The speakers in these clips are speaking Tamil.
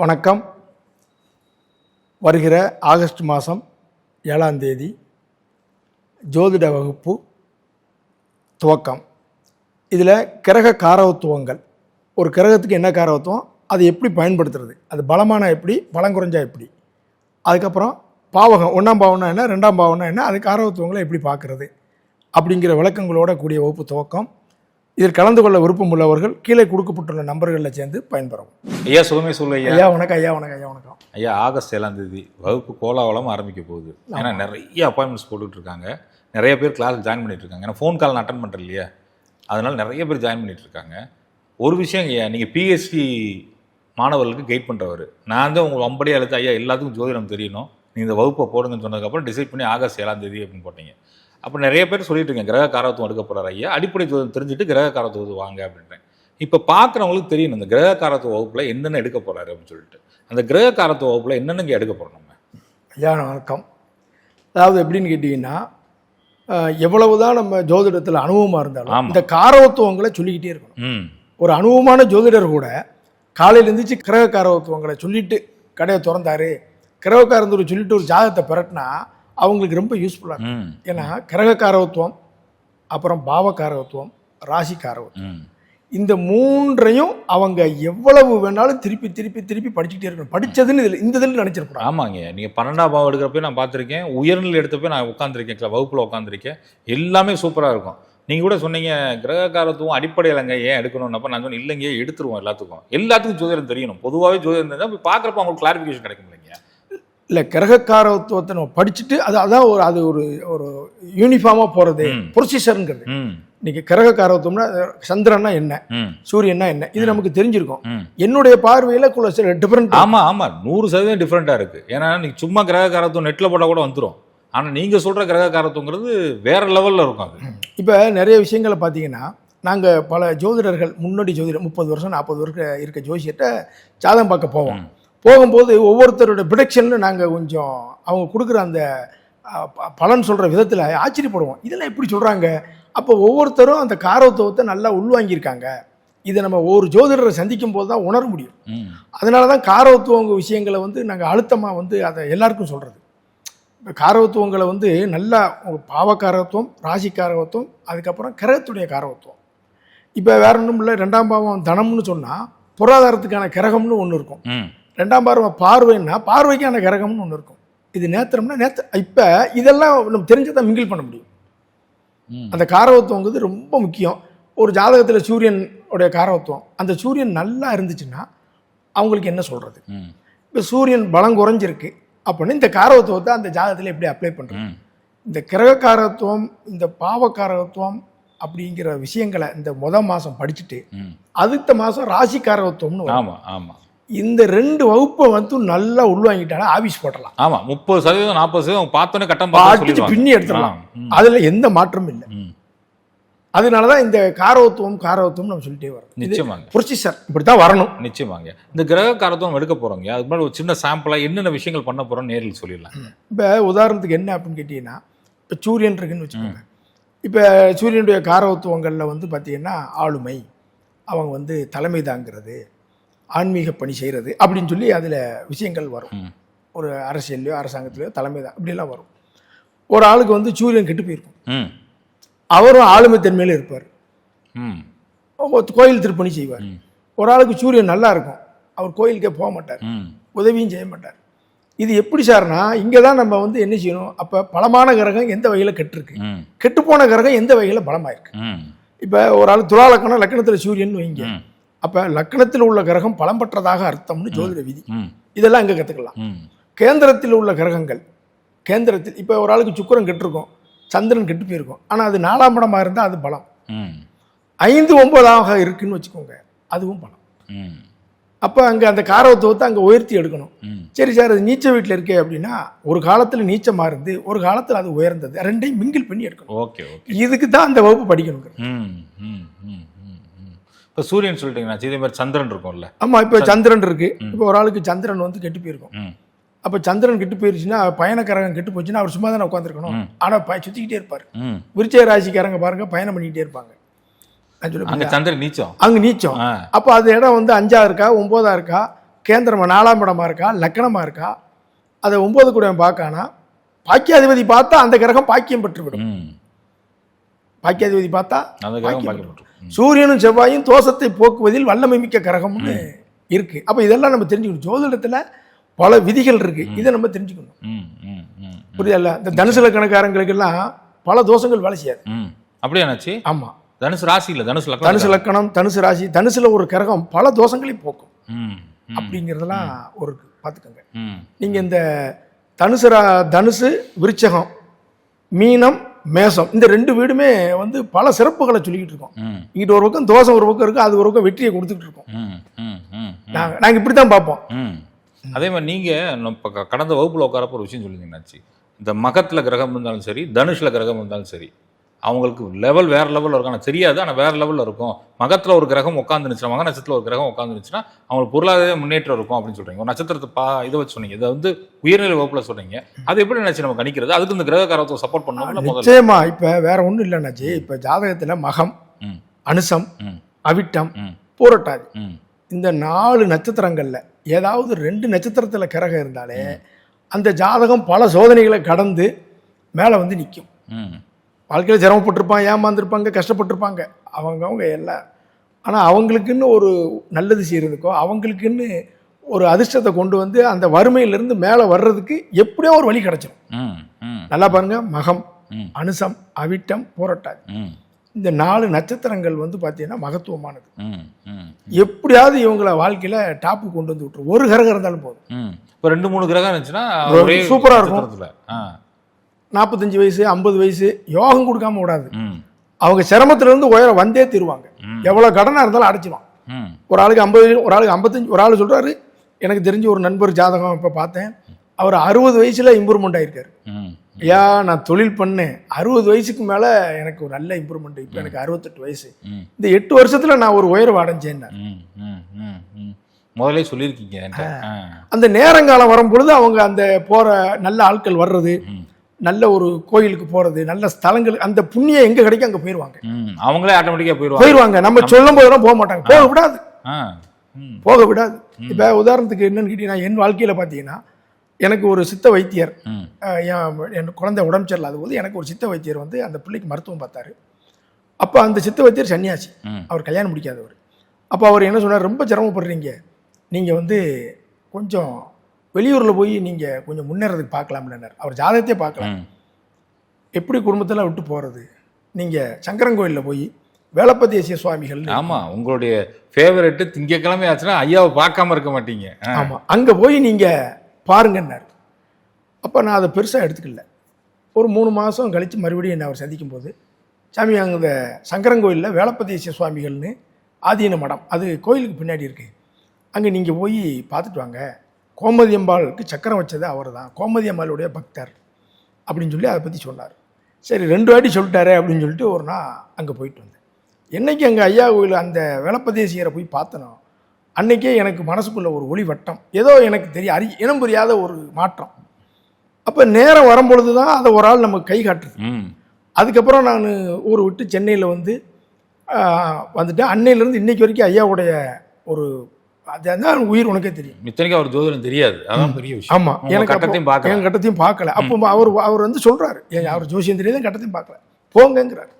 வணக்கம். வருகிற ஆகஸ்ட் மாதம் ஏழாம் தேதி ஜோதிட வகுப்பு துவக்கம். இதில் கிரக காரவத்துவங்கள் ஒரு கிரகத்துக்கு என்ன காரவத்துவம் அதை எப்படி பயன்படுத்துறது? அது பலமான எப்படி? பலம் குறைஞ்சா எப்படி? அதுக்கப்புறம் பாவகம் ஒன்றாம் பாவம்னா என்ன? ரெண்டாம் பாவம்னா என்ன? அது காரவத்துவங்களை எப்படி பார்க்குறது? அப்படிங்கிற விளக்கங்களோட கூடிய வகுப்பு துவக்கம். இதில் கலந்து கொள்ள விருப்பம் உள்ளவர்கள் கீழே கொடுக்கப்பட்டுள்ள நம்பர்களில் சேர்ந்து பயன்பெறவும். ஐயா சுகமே சொல்லு ஐயா. ஐயா வணக்கம் ஐயா வணக்கம் ஐயா வணக்கம். ஐயா ஆகஸ்ட் ஏழாம் தேதி வகுப்பு கோலாகலம் ஆரம்பிக்க போகுது. ஏன்னா நிறைய அப்பாயின்மெண்ட்ஸ் போட்டுட்டு இருக்காங்க. நிறைய பேர் கிளாஸ் ஜாயின் பண்ணிட்டு இருக்காங்க. ஏன்னா ஃபோன் கால் நான் அட்டன் பண்ணுறேன் இல்லையா? அதனால நிறைய பேர் ஜாயின் பண்ணிட்டு இருக்காங்க. ஒரு விஷயம் ஐயா நீங்கள் பிஹெச்டி மாணவர்களுக்கு கைட் பண்ணுறவர் நான் தான் உங்களுக்கு அம்படியாக எழுத்து ஐயா எல்லாத்துக்கும் ஜோதிடம் தெரியணும். நீ இந்த வகுப்பை போடுங்கன்னு சொன்னதுக்கப்புறம் டிசைட் பண்ணி ஆகஸ்ட் ஏழாம் தேதி அப்படின்னு போட்டீங்க. அப்போ நிறைய பேர் சொல்லிட்டு இருக்கேன் கிரக காரத்துவம் எடுக்க போறாரு ஐயா. அடிப்படை தெரிஞ்சுட்டு கிரக காரத்துவம் வாங்க அப்படின்றேன். இப்போ பார்க்குறவங்களுக்கு தெரியணும் இந்த கிரக காரத்துவ வகுப்பில் என்னென்ன எடுக்க போறாரு அப்படின்னு சொல்லிட்டு. அந்த கிரக காரத்துவ வகுப்பில் என்னென்னங்க எடுக்க போறோம் நம்ம? ஐயா வணக்கம். அதாவது எப்படின்னு கேட்டிங்கன்னா எவ்வளவுதான் நம்ம ஜோதிடத்தில் அனுபவமாக இருந்தாலும். இந்த காரவத்துவங்களை சொல்லிக்கிட்டே இருக்கணும். ஒரு அனுபவமான ஜோதிடர் கூட காலையில் எழுந்திரிச்சு கிரக காரவத்துவங்களை சொல்லிட்டு கடையை திறந்தாரு. கிரக காரந்தூர் சொல்லிட்டு ஒரு ஜாதகத்தை பெரட்டினா அவங்களுக்கு ரொம்ப யூஸ்ஃபுல்லாக இருக்கும். ஏன்னா கிரக காரவத்துவம் அப்புறம் பாவ காரவத்துவம் ராசி காரவத்துவம் ம். இந்த மூன்றையும் அவங்க எவ்வளவு வேணாலும் திருப்பி திருப்பி திருப்பி படிச்சுட்டே இருக்கணும். படிச்சதுன்னு இதில் இந்த இதில் நினச்சிடக்கூடாது. ஆமாங்க. நீங்கள் பன்னெண்டாம் பாவம் எடுக்கிறப்ப நான் பார்த்துருக்கேன். உயர்நிலை எடுத்தப்ப நான் உட்காந்துருக்கேன் வகுப்பில் உட்காந்துருக்கேன் எல்லாமே சூப்பராக இருக்கும். நீங்கள் கூட சொன்னீங்க கிரக காரத்துவம் அடிப்படையிலங்க ஏன் எடுக்கணும்னப்ப நான் சொன்னேன் இல்லைங்க எடுத்துருவோம் எல்லாத்துக்கும். எல்லாத்துக்கும் ஜோதிடம் தெரியணும். பொதுவாகவே ஜோதிடம் தெரிஞ்சா போய் பார்க்குறப்ப அவங்களுக்கு கிளாரிஃபிகேஷன் கிடைக்கும் இல்லைங்க இல்லை கிரகக்காரத்துவத்தை நம்ம படிச்சுட்டு அது அதான் ஒரு அது ஒரு ஒரு யூனிஃபார்மாக போகிறது. ப்ரொசீஜருங்கிறது இன்னைக்கு கிரகக்காரத்துவம்னா சந்திரன்னா என்ன? சூரியன்னா என்ன? இது நமக்கு தெரிஞ்சிருக்கும். என்னுடைய பார்வையில் குள்ள சில டிஃப்ரெண்ட் ஆமா ஆமா. நூறு சதவீதம் டிஃப்ரெண்டா இருக்கு. ஏன்னா நீங்க சும்மா கிரக காரத்துவம் நெட்ல போட்டா கூட வந்துரும். ஆனா நீங்க சொல்ற கிரக காரத்துவங்கிறது வேற லெவல்ல இருக்கும் அது. இப்போ நிறைய விஷயங்களை பார்த்தீங்கன்னா நாங்கள் பல ஜோதிடர்கள் முன்னாடி ஜோதிடர் முப்பது வருஷம் நாற்பது வருஷம் இருக்க ஜோசியர்கிட்ட ஜாதகம் பார்க்க போவோம். போகும்போது ஒவ்வொருத்தரோட ப்ரிடக்ஷன்ல நாங்கள் கொஞ்சம் அவங்க கொடுக்குற அந்த பலன் சொல்கிற விதத்தில் ஆச்சரியப்படுவோம். இதெல்லாம் எப்படி சொல்கிறாங்க அப்போ ஒவ்வொருத்தரும் அந்த காரத்துவத்தை நல்லா உள்வாங்கியிருக்காங்க. இதை நம்ம ஒரு ஜோதிடரை சந்திக்கும் போது தான் உணர முடியும். அதனால தான் காரவத்துவங்க விஷயங்களை வந்து நாங்கள் அழுத்தமாக வந்து அதை எல்லாருக்கும் சொல்கிறது இப்போ காரவத்துவங்களை வந்து நல்லா பாவக்காரத்துவம் ராசிக்காரவத்துவம் அதுக்கப்புறம் கிரகத்துடைய காரவத்துவம் இப்போ வேற ஒன்றும் இல்லை ரெண்டாம் பாவம் தனம்னு சொன்னால் பொருளாதாரத்துக்கான கிரகம்னு ஒன்று இருக்கும். ரெண்டாம் பாவம் பார்வைன்னா பார்வைக்கான கிரகம்னு ஒன்று இருக்கும். இது நேத்திரம்னா நேத்த இப்போ இதெல்லாம் நம்ம தெரிஞ்சதான் மிங்கிள் பண்ண முடியும். அந்த காரவத்துவங்கிறது ரொம்ப முக்கியம். ஒரு ஜாதகத்தில் சூரியன் உடைய காரவத்துவம் அந்த சூரியன் நல்லா இருந்துச்சுன்னா அவங்களுக்கு என்ன சொல்கிறது இப்போ சூரியன் பலம் குறைஞ்சிருக்கு. அப்படின்னு இந்த காரவத்துவத்தை அந்த ஜாதகத்தில் எப்படி அப்ளை பண்ணுறது இந்த கிரகக்காரத்துவம் இந்த பாவக்காரத்துவம் அப்படிங்கிற விஷயங்களை இந்த முத மாதம் படிச்சுட்டு அடுத்த மாதம் ராசிக்காரத்துவம்னு வரும். ஆமா ஆமா. இந்த ரெண்டு வகுப்பை வந்து நல்லா உள்வாங்கிட்டாலே ஆபீஸ் போட்டலாம். ஆமா முப்பது சதவீதம் நாற்பது சதவீதம் பார்த்தோன்னே கட்டம் அடிச்சு பின்னி எடுத்துடலாம். அதில் எந்த மாற்றமும் இல்லை. அதனால தான் இந்த காரவத்துவம் காரவத்துவம் நம்ம சொல்லிட்டே வரோம். நிச்சயமாங்க. ப்ரொசீஜர் இப்படி தான் வரணும். நிச்சயமாங்க. இந்த கிரக காரத்துவம் எடுக்க போறோங்க. அதுக்கு முன்னாடி ஒரு சின்ன சாம்பிளா என்னென்ன விஷயங்கள் பண்ண போறோம் நேரில் சொல்லிடலாம். இப்போ உதாரணத்துக்கு என்ன அப்படின்னு கேட்டிங்கன்னா இப்போ சூரியன் இருக்குன்னு வச்சுக்கோங்க. இப்போ சூரியனுடைய காரவத்துவங்களில் வந்து பார்த்தீங்கன்னா ஆளுமை. அவங்க வந்து தலைமை தாங்கிறது. ஆன்மீக பணி செய்கிறது அப்படின்னு சொல்லி அதில் விஷயங்கள் வரும். ஒரு அரசியல்லையோ அரசாங்கத்திலையோ தலைமை தான் இப்படிலாம் வரும். ஒரு ஆளுக்கு வந்து சூரியன் கெட்டு போயிருக்கும். ம். அவரும் ஆளுமை தன்மையில் இருப்பார். ம். கோயில் திருப்பணி செய்வார். ஒரு ஆளுக்கு சூரியன் நல்லா இருக்கும். அவர் கோயிலுக்கே போக மாட்டார். உதவியும் செய்ய மாட்டார். இது எப்படி சார்னா இங்கே தான் நம்ம வந்து என்ன செய்யணும்? அப்போ பலமான கிரகம் எந்த வகையில் கெட்டிருக்கு? ம். கெட்டுப்போன கிரகம் எந்த வகையில் பலமாயிருக்கு? இப்போ ஒரு ஆள் துலா லக்கணம் லக்கணத்தில் சூரியன் வைங்க. அப்போ லக்கணத்தில் உள்ள கிரகம் பலம் பெற்றதாக அர்த்தம்னு ஜோதிட விதி. இதெல்லாம் அங்கே கற்றுக்கலாம் கேந்திரத்தில் உள்ள கிரகங்கள் கேந்திரத்தில் இப்போ ஒரு ஆளுக்கு சுக்கிரன் கெட்டிருக்கும் சந்திரன் கெட்டு போயிருக்கும். ஆனால் அது நாலாம் படமாக இருந்தால் அது பலம். ம். ஐந்து ஒன்பதாக இருக்குன்னு வச்சுக்கோங்க அதுவும் பலம். ம். அப்போ அங்கே அந்த காரவத்துவத்தை அங்கே உயர்த்தி எடுக்கணும். சரி சார் அது நீச்ச வீட்டில் இருக்கே அப்படின்னா ஒரு காலத்தில் நீச்சமாக இருந்து ஒரு காலத்தில் அது உயர்ந்தது. ரெண்டையும் மிங்கிள் பண்ணி எடுக்கணும். Okay okay. இதுக்கு தான் அந்த வகுப்பு படிக்கணுங்க ம் ம் ம் ம் ம். இப்போ சூரியன் சொல்லிட்டீங்கன்னா இதே மாதிரி சந்திரன் இருக்கும்ல. ஆமாம் இப்போ சந்திரன் இருக்கு. இப்போ ஒரு ஆளுக்கு சந்திரன் வந்து கெட்டு போயிருக்கும். அப்போ சந்திரன் கெட்டு போயிருச்சுன்னா பயணக்காரங்க கெட்டு போச்சுன்னா அவர் சும்மா தானே உட்காந்துருக்கணும் ஆனால் ப சுற்றிக்கிட்டே இருப்பார். விருச்சய ராசிக்காரங்க பாருங்க பயணம் பண்ணிக்கிட்டே இருப்பாங்க. அங்க சந்திரன் நீச்சம். அங்கே நீச்சம். அப்போ அது இடம் வந்து அஞ்சா இருக்கா ஒம்போதா இருக்கா கேந்திரமா நாலாம் இடமா இருக்கா லக்கணமா இருக்கா? அதை ஒன்பது கூட பார்க்கானா? பாக்கியாதிபதி பார்த்தா அந்த கிரகம் பாக்கியம் பெற்றுவிடும். பாக்கியாதிபதி பார்த்தா அந்த கிரகம் பார்க்கப்பட்டிருக்கும் ம். சூரியனும் செவ்வாயும் தோஷத்தை போக்குவதில் வல்லமை மிக்க கிரகம்னு இருக்கு. அப்போ இதெல்லாம் நம்ம தெரிஞ்சுக்கணும். ஜோதிடத்துல பல விதிகள் இருக்கு. இதை நம்ம தெரிஞ்சுக்கணும். புரியுதல்ல? இந்த தனுசு லக்கணக்காரங்களுக்கெல்லாம் பல தோஷங்கள் வேலை செய்யாது. ம். அப்படியா என்னாச்சு ஆமா. தனுசு ராசி இல்ல தனுசு லக்னம் தனுசு லக்கணம் தனுசு ராசி தனுசுல ஒரு கிரகம் பல தோஷங்களையும் போக்கும். அப்படிங்கிறதெல்லாம் ஒரு பார்த்துக்கோங்க ம் நீங்க இந்த தனுசு ரா- தனுசு விருச்சகம் மீனம் மேசம். இந்த ரெண்டு வீடுமே வந்து பல சிறப்புகளை சொல்லிக்கிட்டு இருக்கோம். இங்கிட்ட ஒரு பக்கம் தோஷம் ஒரு பக்கம் இருக்கு அது ஒரு பக்கம் வெற்றியை கொடுத்துட்டு இருக்கோம். ம் ம் ம் நாங்க நாங்க இப்படி தான் பார்ப்போம் அதே மாதிரி நீங்கள் இப்போ கடந்த வகுப்பில் உட்காரப்ப ஒரு விஷயம் சொல்லியிருந்தீங்கன்னாச்சு இந்த மகத்தில் கிரகம் இருந்தாலும் சரி தனுஷில் கிரகம் இருந்தாலும் சரி. அவங்களுக்கு லெவல் வேற லெவலில் இருக்கும். ஆனால் தெரியாது ஆனால் வேற லெவலில் இருக்கும். மகத்தில் ஒரு கிரகம் உட்காந்துருச்சுன்னா மக நட்சத்திரத்தில் ஒரு கிரகம் உட்காந்துருச்சுன்னா அவங்களுக்கு பொருளாதார முன்னேற்றம் இருக்கும் அப்படின்னு சொல்றீங்க. ஒரு நட்சத்திரத்தை பா இதை வச்சு சொன்னீங்க. இதை வந்து உயர்நிலை வகுப்பில் சொல்றீங்க அது எப்படி நினைச்சு நம்ம கணிக்கிறது? அதுக்கு இந்த கிரக காரத்தை சப்போர்ட் பண்ணணும்ல முதல்ல நிச்சயமா இப்ப வேற ஒண்ணும் இல்லைன்னாச்சு இப்ப ஜாதகத்துல மகம் அனுசம் அவிட்டம் பூரட்டாதி. இந்த நாலு நட்சத்திரங்கள்ல ஏதாவது ரெண்டு நட்சத்திரத்துல கிரகம் இருந்தாலே அந்த ஜாதகம் பல சோதனைகளை கடந்து மேலே வந்து நிற்கும் வாழ்க்கையில் சிரமப்பட்டிருப்பாங்க ஏமாந்துருப்பாங்க கஷ்டப்பட்டிருப்பாங்க. அவங்க அவங்க எல்லாம் ஆனால் அவங்களுக்குன்னு ஒரு நல்லது செய்கிறதுக்கோ அவங்களுக்குன்னு ஒரு அதிர்ஷ்டத்தை கொண்டு வந்து அந்த வறுமையிலிருந்து மேலே வர்றதுக்கு எப்படியோ ஒரு வழி கிடைச்சிடும் நல்லா பாருங்க மகம் அனுசம் அவிட்டம் போராட்டாது இந்த நாலு நட்சத்திரங்கள் வந்து பார்த்தீங்கன்னா மகத்துவமானது. எப்படியாவது இவங்கள வாழ்க்கையில டாப்பு கொண்டு வந்து விட்டுரும். ஒரு கிரகம் இருந்தாலும் போதும். இப்போ ரெண்டு மூணு கிரகம் இருந்துச்சுன்னா ஒரு ஒரே சூப்பரா இருக்கும். நாற்பத்தஞ்சு வயசு ஐம்பது வயசு யோகம் கொடுக்காம விடாது அவங்க சிரமத்துல இருந்து உயர வந்தே தீருவாங்க. ம். எவ்வளவு கடனா இருந்தாலும் அடைச்சிடும் ம். ஒரு ஆளுக்கு ஐம்பது ஒரு ஆளுக்கு ஐம்பத்தஞ்சு ஒரு ஆள் சொல்றாரு எனக்கு தெரிஞ்ச ஒரு நண்பர் ஜாதகம் இப்போ பார்த்தேன். அவர் அறுபது வயசுல இம்ப்ரூவ்மெண்ட் ஆயிருக்காரு. ம். ஐயா நான் தொழில் பண்ணேன். அறுபது வயசுக்கு மேல எனக்கு ஒரு நல்ல இம்ப்ரூவ்மெண்ட் இப்போ எனக்கு அறுபத்தெட்டு வயசு. இந்த எட்டு வருஷத்துல நான் ஒரு உயர்வு அடைஞ்சேன் ம் ம் ம் ம். முதல்ல சொல்லியிருக்கீங்க அந்த நேரங்காலம் வரும் பொழுது அவங்க அந்த போற நல்ல ஆட்கள் வர்றது நல்ல ஒரு கோயிலுக்கு போறது நல்ல ஸ்தலங்கள் அந்த புண்ணியம் எங்க கிடைக்கும் அங்க போயிருவாங்க. ம் அவங்களே ஆட்டோமேட்டிக்காக போயிடுவாங்க போயிருவாங்க. நம்ம சொல்லும் போதெல்லாம் போக மாட்டாங்க. போக விடாது. போக விடாது. இப்ப உதாரணத்துக்கு என்னன்னு கேட்டீங்கன்னா என் வாழ்க்கையில பாத்தீங்கன்னா எனக்கு ஒரு சித்த வைத்தியர் என் குழந்தை உடம்பு சரியில்லாத போது எனக்கு ஒரு சித்த வைத்தியர் வந்து அந்த பிள்ளைக்கு மருத்துவம் பார்த்தாரு. அப்போ அந்த சித்த வைத்தியர் சன்னியாசி. அவர் கல்யாணம் முடிக்காதவர். அப்போ அவர் என்ன சொன்னார் ரொம்ப சிரமப்படுறீங்க. நீங்கள் வந்து கொஞ்சம் வெளியூரில் போய் நீங்கள் கொஞ்சம் முன்னேறதுக்கு பார்க்கலாம்லன்னார் அவர் ஜாதகத்தையே பார்க்கலாம். எப்படி குடும்பத்தெல்லாம் விட்டு போகிறது நீங்கள் சங்கரங்கோயிலில் போய் வேலப்பதேசிய சுவாமிகள் ஆமா உங்களுடைய ஃபேவரெட்டு திங்கக்கிழமை ஆச்சுன்னா ஐயாவை பார்க்காம இருக்க மாட்டீங்க. ஆமாம் அங்கே போய் நீங்கள் பாருங்கன்னார். அப்போ நான் அதை பெருசாக எடுத்துக்கல. ஒரு மூணு மாதம் கழித்து மறுபடியும் என்னை அவர் சந்திக்கும் போது சாமி அங்கே இந்த சங்கரங்கோயிலில் வேலப்பதேசிய சுவாமிகள்னு ஆதீன மடம் அது கோயிலுக்கு பின்னாடி இருக்கு. அங்கே நீங்கள் போய் பார்த்துட்டு வாங்க. கோமதி அம்பாளுக்கு சக்கரம் வச்சது அவர் தான் கோமதி அம்பாளுடைய பக்தர் அப்படின்னு சொல்லி அதை பற்றி சொன்னார். சரி ரெண்டு வாட்டி சொல்லிட்டாரே அப்படின்னு சொல்லிட்டு ஒரு நாள் அங்கே போயிட்டு வந்தேன். என்னைக்கு அங்கே ஐயா கோயில் அந்த வேலப்பதேசியரை போய் பார்த்தனோ அன்னைக்கே எனக்கு மனசுக்குள்ள ஒரு ஒளி வட்டம். ஏதோ எனக்கு தெரிய அறி இனம் புரியாத ஒரு மாற்றம். அப்போ நேரம் வரும்பொழுது தான் அதை ஒரு ஆள் நமக்கு கை காட்டுது. அதுக்கப்புறம் நான் ஊர் விட்டு சென்னையில் வந்து வந்துட்டேன். அன்னையிலேருந்து இன்னைக்கு வரைக்கும் ஐயாவுடைய ஒரு அதுதான் உயிர் உனக்கே தெரியும். இத்தனைக்கும் அவர் ஜோதிடம் தெரியாது. அதான் பெரிய விஷயம். ஆமா. உங்க எனக்கு அப்போ- கட்டத்தையும் பார்க்கல. என் கட்டத்தையும் பார்க்கல. அப்போ அவர் அவர் வந்து சொல்றாரு ஏன் அவர் ஜோசியம் தெரியாத கட்டத்தையும் பார்க்கல. போங்கங்கிறாரு.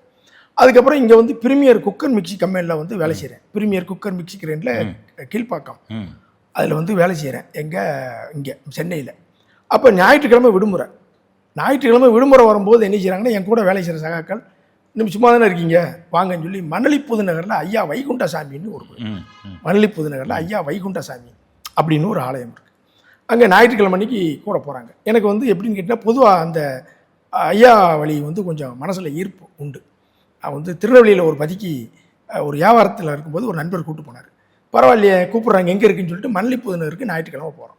அதுக்கப்புறம் இங்க வந்து பிரீமியர் குக்கர் மிக்சி கம்பெனியில் வந்து வேலை செய்கிறேன் பிரீமியர் குக்கர் மிக்சி கிரேண்டில் கீழ்ப்பாக்கம். அதில் வந்து வேலை செய்கிறேன் எங்கே இங்கே சென்னையில். அப்போ ஞாயிற்றுக்கிழமை விடுமுறை. ஞாயிற்றுக்கிழமை விடுமுறை வரும்போது என்ன செய்கிறாங்கன்னா என் கூட வேலை செய்கிற சகாக்கள் இன்னும் சும்மா தானே இருக்கீங்க? வாங்கன்னு சொல்லி மணலி புதுநகரில் ஐயா வைகுண்டசாமின்னு ஒரு கோயில். ம் ம். மணலி புதுநகரில் ஐயா வைகுண்டசாமி அப்படின்னு ஒரு ஆலயம் இருக்குது அங்கே ஞாயிற்றுக்கிழமை அன்னைக்கு கூட போகிறாங்க எனக்கு வந்து எப்படின்னு கேட்டால் பொதுவாக அந்த ஐயா வழி வந்து கொஞ்சம் மனசில் ஈர்ப்பு உண்டு. நான் வந்து திருநெல்வேலியில் ஒரு பதிக்கு ஒரு வியாபாரத்தில் இருக்கும்போது ஒரு நண்பர் கூப்பிட்டு போனார். பரவாயில்லையே கூப்பிட்றாங்க எங்கே இருக்குன்னு சொல்லிட்டு மணலி புதுநகருக்கு ஞாயிற்றுக்கிழமை போகிறோம்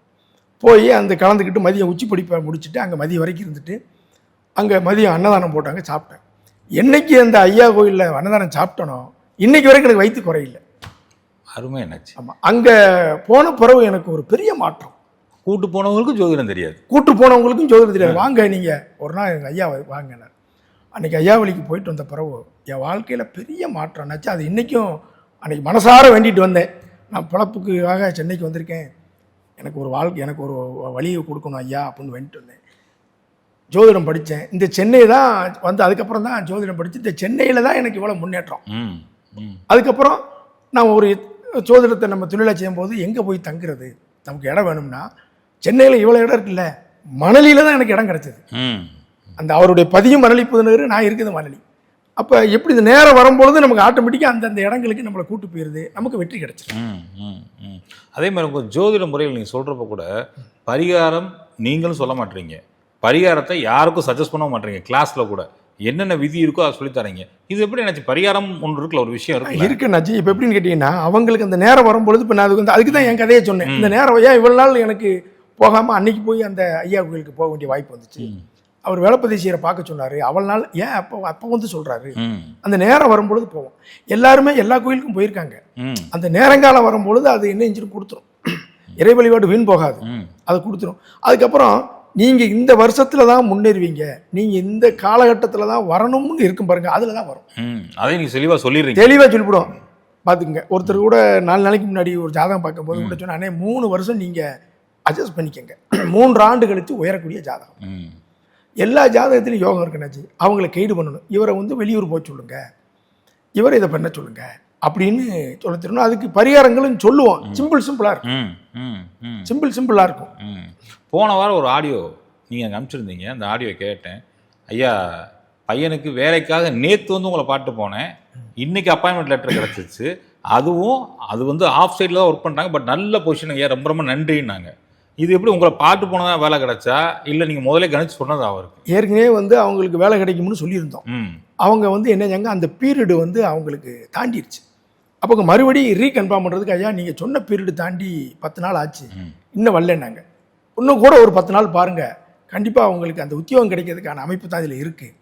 போய் அந்த கலந்துக்கிட்டு மதியம் உச்சி படிப்பை முடிச்சுட்டு அங்கே மதியம் வரைக்கும் இருந்துட்டு அங்கே மதியம் அன்னதானம் போட்டாங்க சாப்பிட்டேன். என்னைக்கு அந்த ஐயா கோயிலில் அன்னதானம் சாப்பிட்டனோ இன்னைக்கு வரைக்கும் எனக்கு வயிற்று குறையில்லை அருமை என்னாச்சு? ஆமாம் அங்கே போன பிறகு எனக்கு ஒரு பெரிய மாற்றம். கூட்டு போனவங்களுக்கும் ஜோதிடம் தெரியாது. கூட்டு போனவங்களுக்கும் ஜோதிடம் தெரியாது. வாங்க நீங்கள் ஒரு நாள் எங்கள் ஐயா வாங்கினார். அன்னைக்கு ஐயாவளிக்கு போயிட்டு வந்த பிறகு என் வாழ்க்கையில் பெரிய மாற்றம் ஆச்சு அது இன்றைக்கும் அன்னைக்கு மனசார வேண்டிட்டு வந்தேன். நான் பிழப்புக்காக சென்னைக்கு வந்திருக்கேன். எனக்கு ஒரு வாழ்க்கை எனக்கு ஒரு வழியை கொடுக்கணும் ஐயா அப்படின்னு வந்துட்டு வந்தேன். ஜோதிடம் படித்தேன். இந்த சென்னை தான் வந்து அதுக்கப்புறம் தான் ஜோதிடம் படித்து இந்த சென்னையில் தான் எனக்கு இவ்வளோ முன்னேற்றம். அதுக்கப்புறம் நான் ஒரு ஜோதிடத்தை நம்ம தொழிலாக செய்யும்போது எங்கே போய் தங்குறது? நமக்கு இடம் வேணும்னா சென்னையில் இவ்வளோ இடம் இருக்குல்ல மணலியில் தான் எனக்கு இடம் கிடச்சிது. ம். அந்த அவருடைய பதியும் மணலி புதுநகர் நான் இருக்குது மணலி. அப்போ எப்படி இந்த நேரம் வரும்பொழுது நமக்கு ஆட்டோமேட்டிக்காக அந்தந்த இடங்களுக்கு நம்மளை கூட்டு போயிடுது நமக்கு வெற்றி கிடைச்சிடும் ம், ம், ம். அதே மாதிரி உங்கள் ஜோதிட முறையில் நீங்கள் சொல்கிறப்ப கூட பரிகாரம் நீங்களும் சொல்ல மாட்டீங்க. பரிகாரத்தை யாருக்கும் சஜஸ்ட் பண்ண மாட்டீங்க. கிளாஸில் கூட. என்னென்ன விதி இருக்கோ அதை சொல்லித் தரீங்க. இது எப்படி நினைச்சு பரிகாரம் ஒன்று இருக்குல்ல ஒரு விஷயம் இருக்கு இருக்கு நஜி. இப்போ எப்படின்னு கேட்டிங்கன்னா அவங்களுக்கு அந்த நேரம் வரும்பொழுது இப்போ நான் அதுக்கு வந்து அதுக்கு தான் என் கதையை சொன்னேன். இந்த நேரம் ஏன் இவ்வளோ நாள் எனக்கு போகாமல் அன்னைக்கு போய் அந்த ஐயா கோயிலுக்கு போக வேண்டிய வாய்ப்பு வந்துச்சு. அவர் வேலப்பதிசியரை பார்க்க சொன்னார். அவள் நாள் ஏன் அப்போ அப்போ வந்து சொல்கிறாரு அந்த நேரம் வரும்பொழுது போவோம். எல்லாருமே எல்லா கோயிலுக்கும் போயிருக்காங்க. அந்த நேரங்காலம் வரும்பொழுது அது என்ன இன்ஜின் கொடுத்துரும். இறை வழிபாடு வீண் போகாது. அதை கொடுத்துரும். அதுக்கப்புறம் நீங்கள் இந்த வருஷத்தில் தான் முன்னேறுவீங்க. நீங்கள் இந்த காலகட்டத்தில் தான் வரணும்னு இருக்கும் பாருங்க அதில் தான் வரும். அதை நீங்கள் தெளிவாக சொல்லிடுறீங்க. தெளிவாக சொல்லிவிடும் பார்த்துக்குங்க ஒருத்தர் கூட நாலு நாளைக்கு முன்னாடி ஒரு ஜாதகம் பார்க்கும்போது கூட சொன்னா, அண்ணே மூணு வருஷம் நீங்கள் அட்ஜஸ்ட் பண்ணிக்கங்க. மூன்று ஆண்டு கழித்து உயரக்கூடிய ஜாதகம். எல்லா ஜாதகத்திலையும் யோகம் இருக்குனாச்சு அவங்கள கைடு பண்ணணும். இவரை வந்து வெளியூர் போக சொல்லுங்க. இவரை இதை பண்ண சொல்லுங்க. அப்படின்னு சொல்ல தெரியணும். அதுக்கு பரிகாரங்களும் சொல்லுவோம். சிம்பிள் சிம்பிளாக இருக்கும். சிம்பிள் சிம்பிளாக இருக்கும். ம். போன வாரம் ஒரு ஆடியோ நீங்கள் அங்கே அனுப்பிச்சிருந்தீங்க. அந்த ஆடியோ கேட்டேன். ஐயா பையனுக்கு வேலைக்காக நேற்று வந்து உங்களை பாட்டு போனேன். இன்னைக்கு அப்பாயின்மெண்ட் லெட்டர் கிடச்சிச்சு அதுவும் அது வந்து ஆஃப் சைடில் தான் ஒர்க் பண்ணுறாங்க பட் நல்ல பொசிஷன் ஐயா. ரொம்ப ரொம்ப நன்றின்னாங்க. இது எப்படி உங்களை பாட்டு போனதா வேலை கிடைச்சா? இல்லை நீங்கள் முதல்ல கணிச்சு சொன்னது அவருக்கு? ஏற்கனவே வந்து அவங்களுக்கு வேலை கிடைக்கும்னு சொல்லியிருந்தோம். அவங்க வந்து என்னஞ்சாங்க அந்த பீரியடு வந்து அவங்களுக்கு தாண்டிடுச்சு அப்போ மறுபடியும் ரீகன்ஃபார்ம் பண்ணுறதுக்கு ஐயா நீங்கள் சொன்ன பீரியடு தாண்டி பத்து நாள் ஆச்சு. இன்னும் வரலன்னாங்க. இன்னும் கூட ஒரு பத்து நாள் பாருங்கள் கண்டிப்பாக அவங்களுக்கு அந்த உத்தியோகம் கிடைக்கிறதுக்கான அமைப்பு தான் இதில் இருக்குது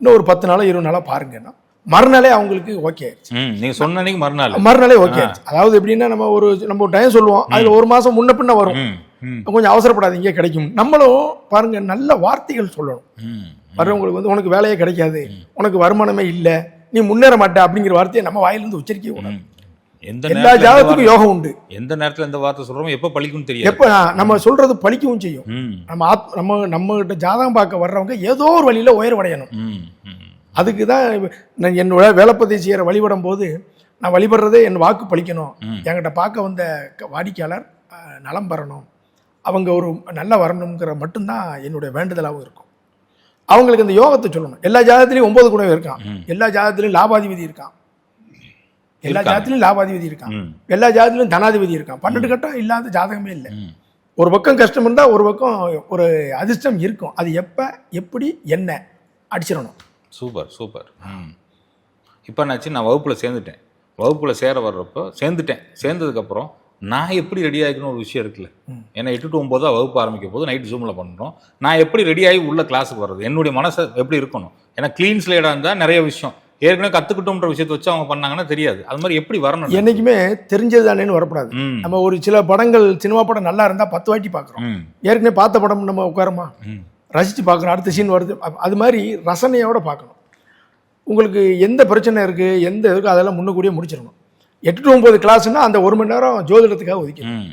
இன்னும் ஒரு பத்து நாளோ இருபது நாளோ பாருங்கன்னா மறுநாளே அவங்களுக்கு ஓகே ஆயிடுச்சு. நீங்கள் சொன்ன மறுநாள். மறுநாளே ஓகே ஆயிடுச்சு. அதாவது எப்படின்னா நம்ம ஒரு நம்ம ஒரு டைம் சொல்லுவோம். அதில் ஒரு மாதம் முன்ன பின்ன வரும். கொஞ்சம் அவசரப்படாதீங்க கிடைக்கும். நம்மளும் பாருங்க நல்ல வார்த்தைகள் சொல்லணும். வர்றவங்களுக்கு வந்து உனக்கு வேலையே கிடைக்காது. உனக்கு வருமானமே இல்லை. நீ முன்னேற மாட்ட அப்படிங்கிற வார்த்தையை நம்ம வாயிலிருந்து உச்சரிக்க கூடாது. எந்த எல்லா ஜாதகத்துக்கும் யோகம் உண்டு. எந்த நேரத்தில் எந்த வார்த்தை சொல்கிறோமோ எப்போ பழிக்கும்னு தெரியாது. எப்ப நம்ம சொல்றது பழிக்கவும் செய்யும். நம்ம ஆத் நம்ம நம்ம கிட்ட ஜாதகம் பார்க்க வர்றவங்க ஏதோ ஒரு வழியில உயர்வடையணும் அதுக்கு தான் நான் என்னோட வேலைப்பதி செய்கிற வழிபடும் போது நான் வழிபடுறதே என் வாக்கு பழிக்கணும். என்கிட்ட பார்க்க வந்த வாடிக்கையாளர் நலம் பெறணும். அவங்க ஒரு நல்லா வரணுங்கிற மட்டும்தான் என்னுடைய வேண்டுதலாகவும் இருக்கும். அவங்களுக்கு இந்த யோகத்தை சொல்லணும். எல்லா ஜாதகத்திலையும் ஒன்பது குணம் இருக்கான். எல்லா ஜாதகத்திலையும் லாபாதிபதி இருக்கான். எல்லா. ஜாதத்திலையும் லாபாதிபதி இருக்கான். எல்லா ஜாதத்திலையும் தனாதிபதி இருக்கான். பன்னெண்டு கட்டம் இல்லாத ஜாதகமே இல்லை. ஒரு பக்கம் கஷ்டம் இருந்தால் ஒரு பக்கம் ஒரு அதிர்ஷ்டம் இருக்கும். அது எப்போ எப்படி என்ன அடிச்சிடணும். Super super. இப்போ என்னாச்சு நான் வகுப்பில் சேர்ந்துட்டேன். வகுப்பில் சேர வர்றப்போ சேர்ந்துட்டேன். சேர்ந்ததுக்கப்புறம் நான் எப்படி ரெடி ஆகிக்கணும் ஒரு விஷயம் இருக்குல்ல. ஏன்னா எட்டு டு ஒம்பது தான் வகுப்பு ஆரம்பிக்க போது நைட் ஜூமில் பண்ணுறோம் நான் எப்படி ரெடி ஆகி உள்ள கிளாஸுக்கு வர்றது? என்னுடைய மனசை எப்படி இருக்கணும்? ஏன்னா க்ளீன் ஸ்லேடாக இருந்தால் நிறைய விஷயம். ஏற்கனவே கற்றுக்கிட்டோம்ன்ற விஷயத்தை வச்சு அவங்க பண்ணாங்கன்னா தெரியாது. அது மாதிரி எப்படி வரணும் என்னைக்குமே தெரிஞ்சது தானேன்னு வரக்கூடாது. நம்ம ஒரு சில படங்கள் சினிமா படம் நல்லா இருந்தால் பத்து வாட்டி பார்க்குறோம் ஏற்கனவே பார்த்த படம் நம்ம உட்காரமா? ரசித்து பார்க்குறோம் அடுத்த சீன் வருது. அது மாதிரி ரசனையோட பார்க்கணும் உங்களுக்கு எந்த பிரச்சனை இருக்குது எந்த இருக்கோ அதெல்லாம் முன்னக்கூடியே முடிச்சிடணும். எட்டு டு ஒம்பது கிளாஸ்னா அந்த ஒரு மணி நேரம் ஜோதிடத்துக்காக ஒதுக்கணும்